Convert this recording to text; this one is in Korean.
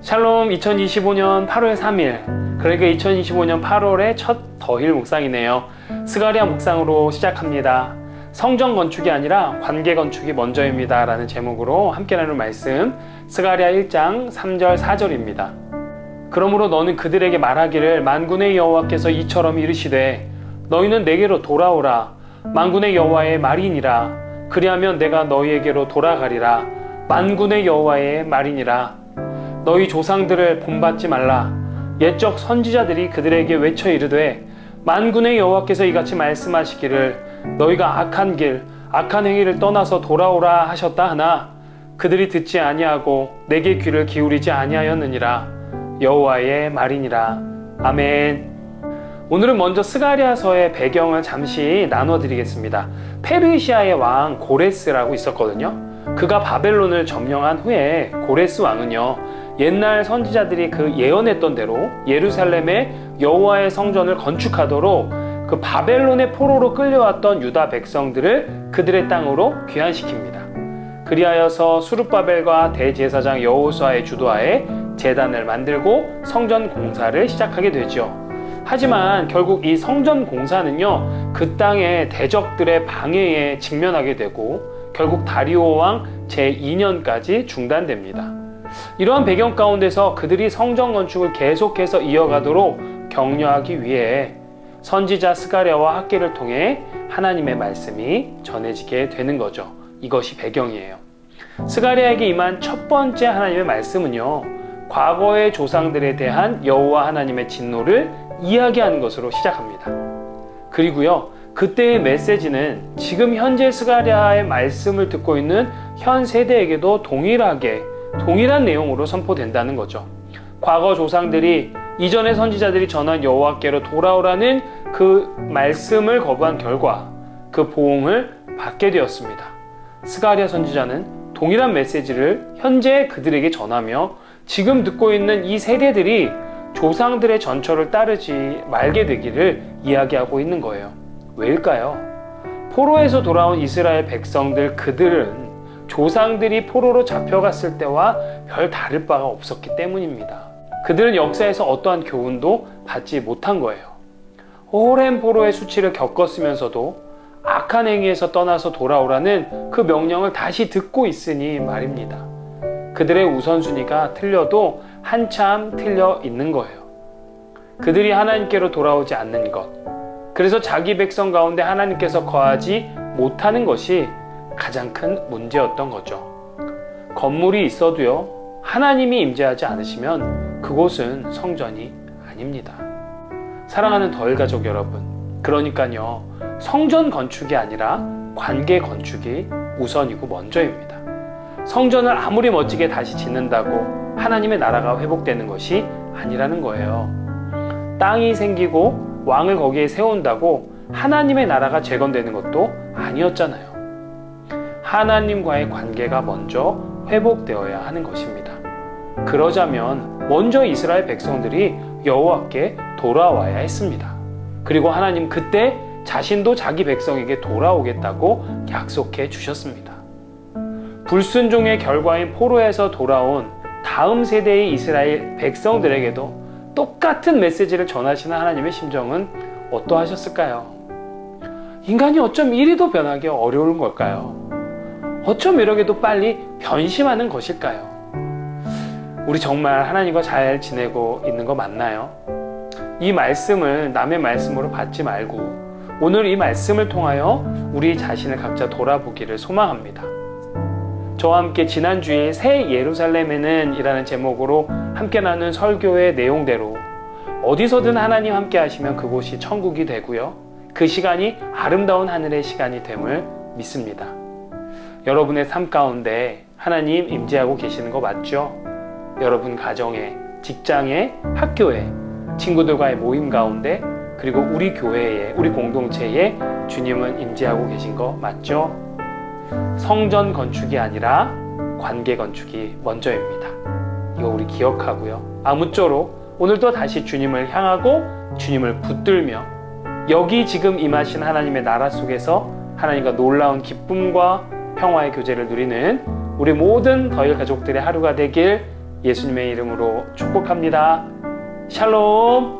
샬롬 2025년 8월 3일. 그러니까 2025년 8월의 첫 더힐 묵상이네요. 스가리아 묵상으로 시작합니다. 성전 건축이 아니라 관계 건축이 먼저입니다. 라는 제목으로 함께 나눌 말씀 스가리아 1장 3절 4절입니다. 그러므로 너는 그들에게 말하기를 만군의 여호와께서 이처럼 이르시되 너희는 내게로 돌아오라. 만군의 여호와의 말이니라. 그리하면 내가 너희에게로 돌아가리라. 만군의 여호와의 말이니라 너희 조상들을 본받지 말라. 옛적 선지자들이 그들에게 외쳐 이르되 만군의 여호와께서 이같이 말씀하시기를 너희가 악한 길 악한 행위를 떠나서 돌아오라 하셨다 하나 그들이 듣지 아니하고 내게 귀를 기울이지 아니하였느니라 여호와의 말이니라 아멘. 오늘은 먼저 스가리아서의 배경을 잠시 나눠 드리겠습니다. 페르시아의 왕 고레스라고 있었거든요. 그가 바벨론을 점령한 후에 고레스 왕은요. 옛날 선지자들이 그 예언했던 대로 예루살렘에 여호와의 성전을 건축하도록 그 바벨론의 포로로 끌려왔던 유다 백성들을 그들의 땅으로 귀환시킵니다. 그리하여서 수르바벨과 대제사장 여호수아의 주도하에 재단을 만들고 성전 공사를 시작하게 되죠. 하지만 결국 이 성전 공사는요, 그 땅의 대적들의 방해에 직면하게 되고 결국 다리오 왕 제2년까지 중단됩니다. 이러한 배경 가운데서 그들이 성전 건축을 계속해서 이어가도록 격려하기 위해 선지자 스가랴와 학계를 통해 하나님의 말씀이 전해지게 되는 거죠. 이것이 배경이에요. 스가랴에게 임한 첫 번째 하나님의 말씀은요. 과거의 조상들에 대한 여호와 하나님의 진노를 이야기하는 것으로 시작합니다. 그리고요. 그때의 메시지는 지금 현재 스가랴의 말씀을 듣고 있는 현 세대에게도 동일하게 동일한 내용으로 선포된다는 거죠. 과거 조상들이 이전의 선지자들이 전한 여호와께로 돌아오라는 그 말씀을 거부한 결과 그 보응을 받게 되었습니다. 스가리아 선지자는 동일한 메시지를 현재 그들에게 전하며 지금 듣고 있는 이 세대들이 조상들의 전철을 따르지 말게 되기를 이야기하고 있는 거예요. 왜일까요? 포로에서 돌아온 이스라엘 백성들 그들은 조상들이 포로로 잡혀갔을 때와 별 다를 바가 없었기 때문입니다. 그들은 역사에서 어떠한 교훈도 받지 못한 거예요. 오랜 포로의 수치를 겪었으면서도 악한 행위에서 떠나서 돌아오라는 그 명령을 다시 듣고 있으니 말입니다. 그들의 우선순위가 틀려도 한참 틀려 있는 거예요. 그들이 하나님께로 돌아오지 않는 것. 그래서 자기 백성 가운데 하나님께서 거하지 못하는 것이 가장 큰 문제였던 거죠. 건물이 있어도요, 하나님이 임재하지 않으시면 그곳은 성전이 아닙니다. 사랑하는 덜 가족 여러분, 그러니까요, 성전 건축이 아니라 관계 건축이 우선이고 먼저입니다. 성전을 아무리 멋지게 다시 짓는다고 하나님의 나라가 회복되는 것이 아니라는 거예요. 땅이 생기고 왕을 거기에 세운다고 하나님의 나라가 재건되는 것도 아니었잖아요. 하나님과의 관계가 먼저 회복되어야 하는 것입니다. 그러자면 먼저 이스라엘 백성들이 여호와께 돌아와야 했습니다. 그리고 하나님 그때 자신도 자기 백성에게 돌아오겠다고 약속해 주셨습니다. 불순종의 결과인 포로에서 돌아온 다음 세대의 이스라엘 백성들에게도 똑같은 메시지를 전하시는 하나님의 심정은 어떠하셨을까요? 인간이 어쩜 이리도 변하기 어려운 걸까요? 어쩜 이렇게도 빨리 변심하는 것일까요? 우리 정말 하나님과 잘 지내고 있는 거 맞나요? 이 말씀을 남의 말씀으로 받지 말고 오늘 이 말씀을 통하여 우리 자신을 각자 돌아보기를 소망합니다. 저와 함께 지난 주일 새 예루살렘에는 이라는 제목으로 함께 나눈 설교의 내용대로 어디서든 하나님 함께 하시면 그곳이 천국이 되고요. 그 시간이 아름다운 하늘의 시간이 됨을 믿습니다. 여러분의 삶 가운데 하나님 임재하고 계시는 거 맞죠? 여러분 가정에, 직장에, 학교에, 친구들과의 모임 가운데, 그리고 우리 교회에, 우리 공동체에 주님은 임재하고 계신 거 맞죠? 성전 건축이 아니라 관계 건축이 먼저입니다. 이거 우리 기억하고요. 아무쪼록 오늘도 다시 주님을 향하고 주님을 붙들며 여기 지금 임하신 하나님의 나라 속에서 하나님과 놀라운 기쁨과 평화의 교제를 누리는 우리 모든 더일 가족들의 하루가 되길 예수님의 이름으로 축복합니다. 샬롬!